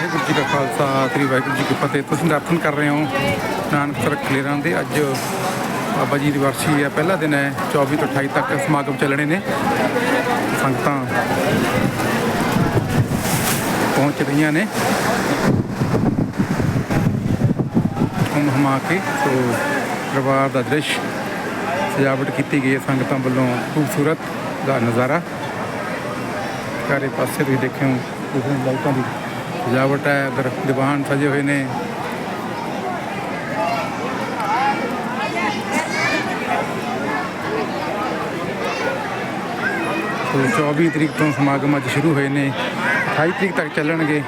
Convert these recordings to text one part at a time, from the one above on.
ਵਾਹਿਗੁਰੂ ਜੀ ਕਾ ਖਾਲਸਾ, ਸ੍ਰੀ ਵਾਹਿਗੁਰੂ ਜੀ ਕੀ ਫਤਿਹ। ਤੁਸੀਂ ਦਰਸ਼ਨ ਕਰ ਰਹੇ ਹੋ ਨਾਨਕਸਰ ਕਲੇਰਾਂ ਦੇ। ਅੱਜ ਬਾਬਾ ਜੀ ਦੀ ਵਰਸੀ ਹੈ। ਪਹਿਲਾ ਦਿਨ ਹੈ 24 ਤੋਂ 28 ਤੱਕ ਸਮਾਗਮ ਚੱਲਣੇ ਨੇ। ਸੰਗਤਾਂ ਪਹੁੰਚ ਰਹੀਆਂ ਨੇ। ਹਮ ਹਮਾ ਕੇ ਸੋ ਦਰਬਾਰ ਦਾ ਦ੍ਰਿਸ਼ ਸਜਾਵਟ ਕੀਤੀ ਗਈ ਹੈ। ਸੰਗਤਾਂ ਵੱਲੋਂ ਖੂਬਸੂਰਤ ਦਾ ਨਜ਼ਾਰਾ। ਸਾਰੇ ਪਾਸੇ ਤੁਸੀਂ ਦੇਖਿਓ ਵਿਭਿੰਨ ਲਾਈਟਾਂ ਦੀ ਸਜਾਵਟ ਹੈ ਅਦਰ ਦੀਵਾਨ ਸਜੇ ਹੋਏ ਨੇ। ਸੋ 24 ਤਰੀਕ ਤੋਂ ਸਮਾਗਮ ਅੱਜ ਸ਼ੁਰੂ ਹੋਏ ਨੇ। 28 ਤਰੀਕ ਤੱਕ ਚੱਲਣਗੇ।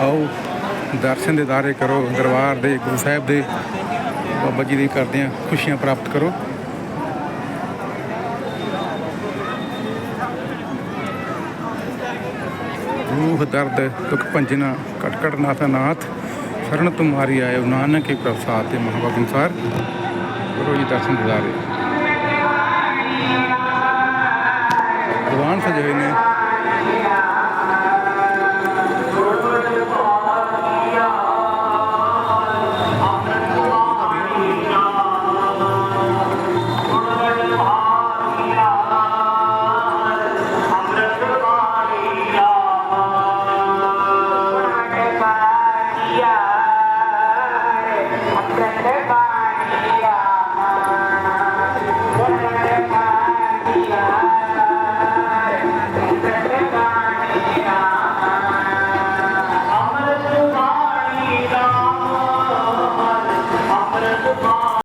ਆਓ, ਦਰਸ਼ਨ ਦੇ ਦਾਰੇ ਕਰੋ, ਦਰਬਾਰ ਦੇ, ਗੁਰੂ ਸਾਹਿਬ ਦੇ, ਬਾਬਾ ਜੀ ਦੀ ਕਰਦੇ ਆ ਖੁਸ਼ੀਆਂ ਪ੍ਰਾਪਤ ਕਰੋ। ਰੂਹ ਦਰਦ, ਦੁਖ ਭੰਜਨਾ, ਕਟਕਟ ਕਟ ਨਾਥ ਨਾਥ ਸ਼ਰਨ ਤੁਮਾਰੀ ਆਇਓ ਨਾਨਕ ਕੇ ਪ੍ਰਸਾਦ ਤੇ ਮਹਾਭਗ ਅਨੁਸਾਰ। ਗੁਰੂ ਜੀ ਦਰਸ਼ਨ ਦਿਦਾਰੇ ਦੀਵਾਨ ਸਜੇ ਨੇ।